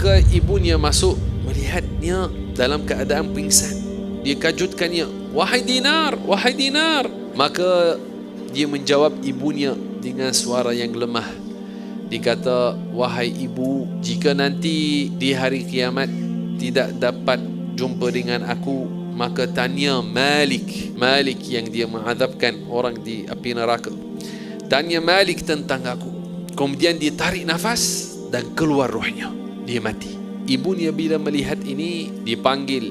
Maka ibunya masuk melihatnya dalam keadaan pingsan. Dia kajutkannya, "Wahai Dinar, wahai Dinar." Maka dia menjawab ibunya dengan suara yang lemah. Dia kata, "Wahai ibu, jika nanti di hari kiamat tidak dapat jumpa dengan aku, maka tanya Malik, Malik yang dia mengadabkan orang di api neraka. Tanya Malik tentang aku." Kemudian dia tarik nafas dan keluar rohnya. Dia mati. Ibunya bila melihat ini dipanggil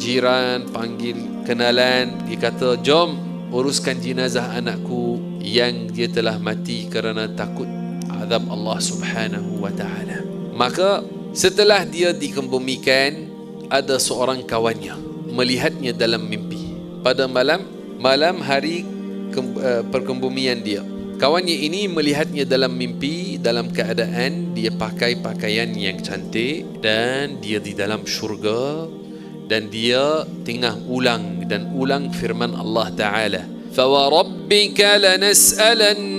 jiran, panggil kenalan, dia kata, "Jom uruskan jenazah anakku yang dia telah mati kerana takut azab Allah Subhanahu wa taala." Maka setelah dia dikebumikan, ada seorang kawannya melihatnya dalam mimpi. Pada malam malam hari uh, perkebumian dia. Kawannya ini melihatnya dalam mimpi dalam keadaan dia pakai pakaian yang cantik dan dia di dalam syurga dan dia tengah ulang dan ulang firman Allah Ta'ala. فَوَرَبِّكَ لَنَسْأَلَنَّهُمْ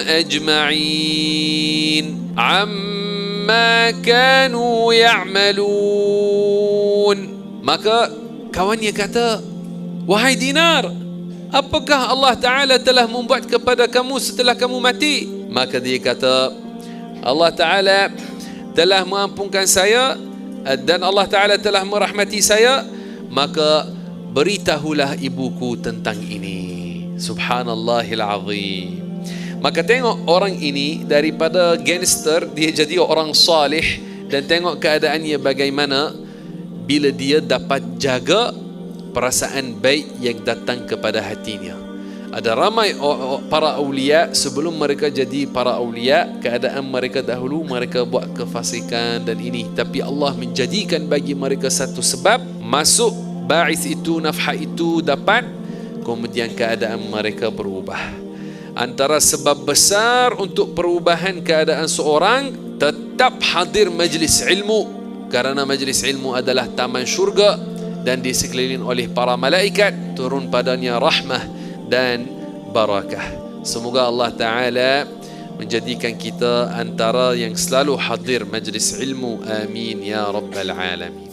أَجْمَعِينَ عَمَّا كَانُوا يَعْمَلُونَ Maka kawannya kata Wahai dinar, apakah Allah Ta'ala telah membuat kepada kamu setelah kamu mati? Maka dia kata, Allah Ta'ala telah mengampunkan saya dan Allah Ta'ala telah merahmati saya, maka beritahulah ibuku tentang ini. Subhanallahil azim. Maka tengok orang ini daripada gangster dia jadi orang salih dan tengok keadaannya bagaimana bila dia dapat jaga perasaan baik yang datang kepada hatinya. Ada ramai para awliya sebelum mereka jadi para awliya keadaan mereka dahulu mereka buat kefasikan dan ini. Tapi Allah menjadikan bagi mereka satu sebab masuk ba'is itu nafha itu dapat kemudian keadaan mereka berubah. Antara sebab besar untuk perubahan keadaan seorang tetap hadir majlis ilmu. Kerana majlis ilmu adalah taman syurga dan disekeliling oleh para malaikat turun padanya rahmah dan barakah. Semoga Allah taala menjadikan kita antara yang selalu hadir majlis ilmu. Amin ya rabbal alamin